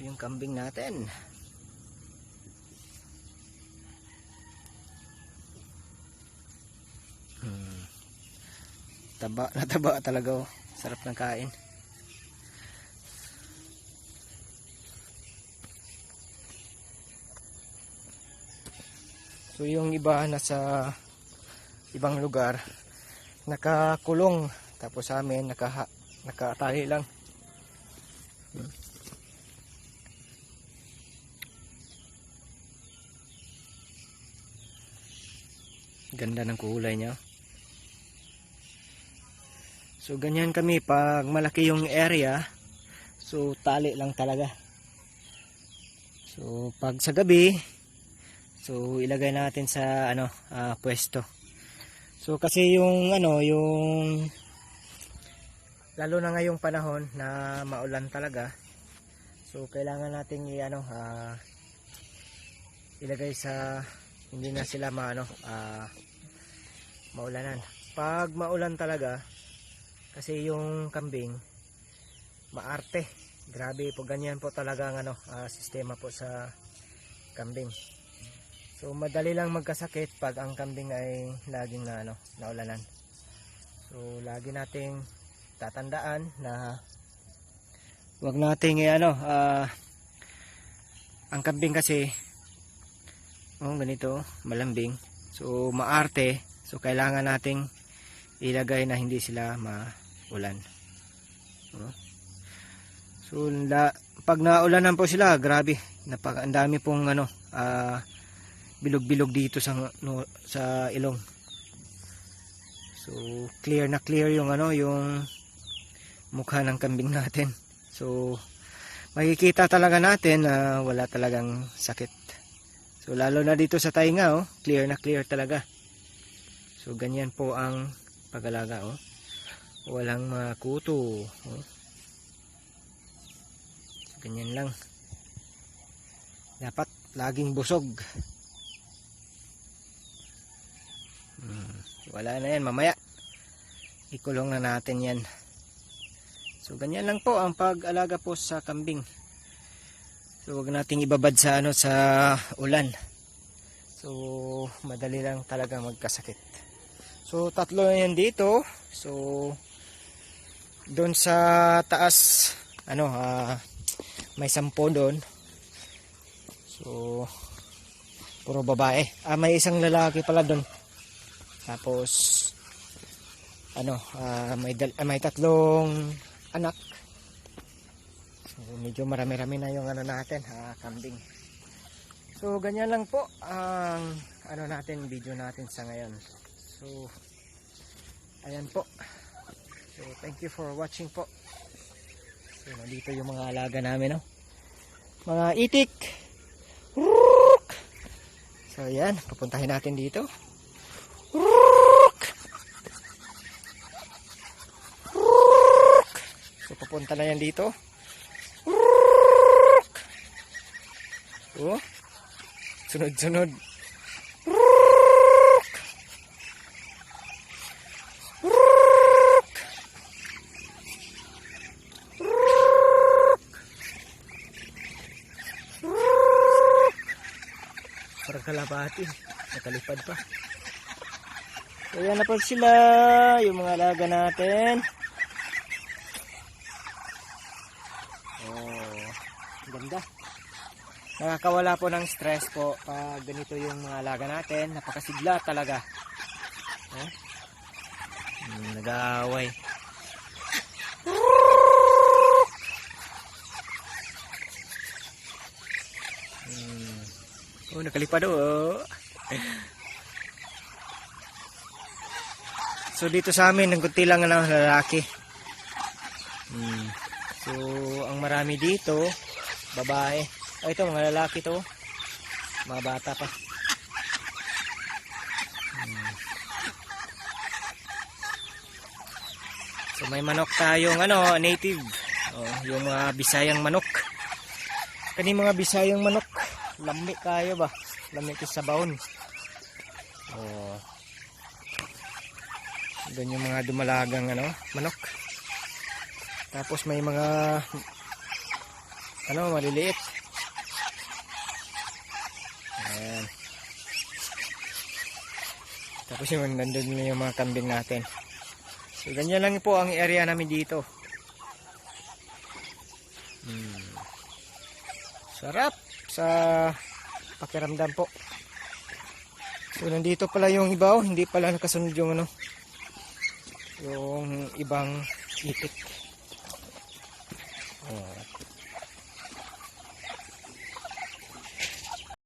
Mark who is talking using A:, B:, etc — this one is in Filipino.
A: So yung kambing natin. Hmm. Taba, nataba talaga oh. Sarap ng kain. So yung iba nasa ibang lugar nakakulong tapos sa amin naka nakatali lang. Hmm. Ganda ng kulay niya. So ganyan kami pag malaki yung area. So tali lang talaga. So pag sa gabi, so ilagay natin sa ano ah, pwesto. So kasi yung ano yung lalo na ngayong panahon na maulan talaga. So kailangan nating i ano ah, ilagay sa hindi na sila maano ah, maulanan. Pag maulan talaga kasi yung kambing maarte. Grabe po ganyan po talaga ang ano ah, sistema po sa kambing. So madali lang magkasakit pag ang kambing ay laging na ano naulanan. So lagi nating tatandaan na wag nating eh, ano ah, ang kambing kasi oh ganito malambing. So maarte. So kailangan nating ilagay na hindi sila maulan. Oh. So la, pag naulanan po sila, grabe, napaka ang dami pong ano, ah, bilog-bilog dito sa no, sa ilong. So clear na clear yung ano, yung mukha ng kambing natin. So makikita talaga natin na wala talagang sakit. So lalo na dito sa tainga, oh, clear na clear talaga. So ganyan po ang pag-alaga, oh. Walang makuto, oh. So, ganyan lang. Dapat laging busog. Hmm, wala na yan, mamaya. Ikulong na natin yan. So ganyan lang po ang pag-alaga po sa kambing. So wag nating ibabad sa ano sa ulan. So madali lang talaga magkasakit. So tatlo na yan dito. So doon sa taas ano ah, may sampo doon. So puro babae. Ah may isang lalaki pala doon. Tapos ano ah, may dal- ah, may tatlong anak. Medyo marami-rami na yung ano natin, ah, kambing. So ganyan lang po ang ano natin video natin sa ngayon. So ayan po. So thank you for watching po. So nandito yung mga alaga namin, no. Mga itik. So ayan, pupuntahin natin dito. So pupunta na yan dito. Oh. Sunod-sunod. Parang kalapati. Nakalipad pa. Yan na po sila. Yung mga alaga natin. Oh, ganda. Nakakawala po ng stress po pag ganito yung mga alaga natin. Napakasigla talaga. Oh. Hmm, nag-aaway. Hmm. Oh, nakalipad oh. So dito sa amin, ng kunti lang ang lalaki. Hmm. So, ang marami dito, babae. Oh, ito, mga lalaki to. Mga bata pa. Hmm. So, may manok tayong ano, native. Oh, yung mga bisayang manok. Kani mga bisayang manok. Lami kayo ba? Lami sa baon. Oh. Doon yung mga dumalagang ano, manok. Tapos may mga ano, maliliit. Ayan. Tapos yung nandun na yung mga kambing natin. So, ganyan lang po ang area namin dito. Hmm. Sarap sa pakiramdam po. So, nandito pala yung iba, oh. hindi pala nakasunod yung ano, yung ibang itik. Oh.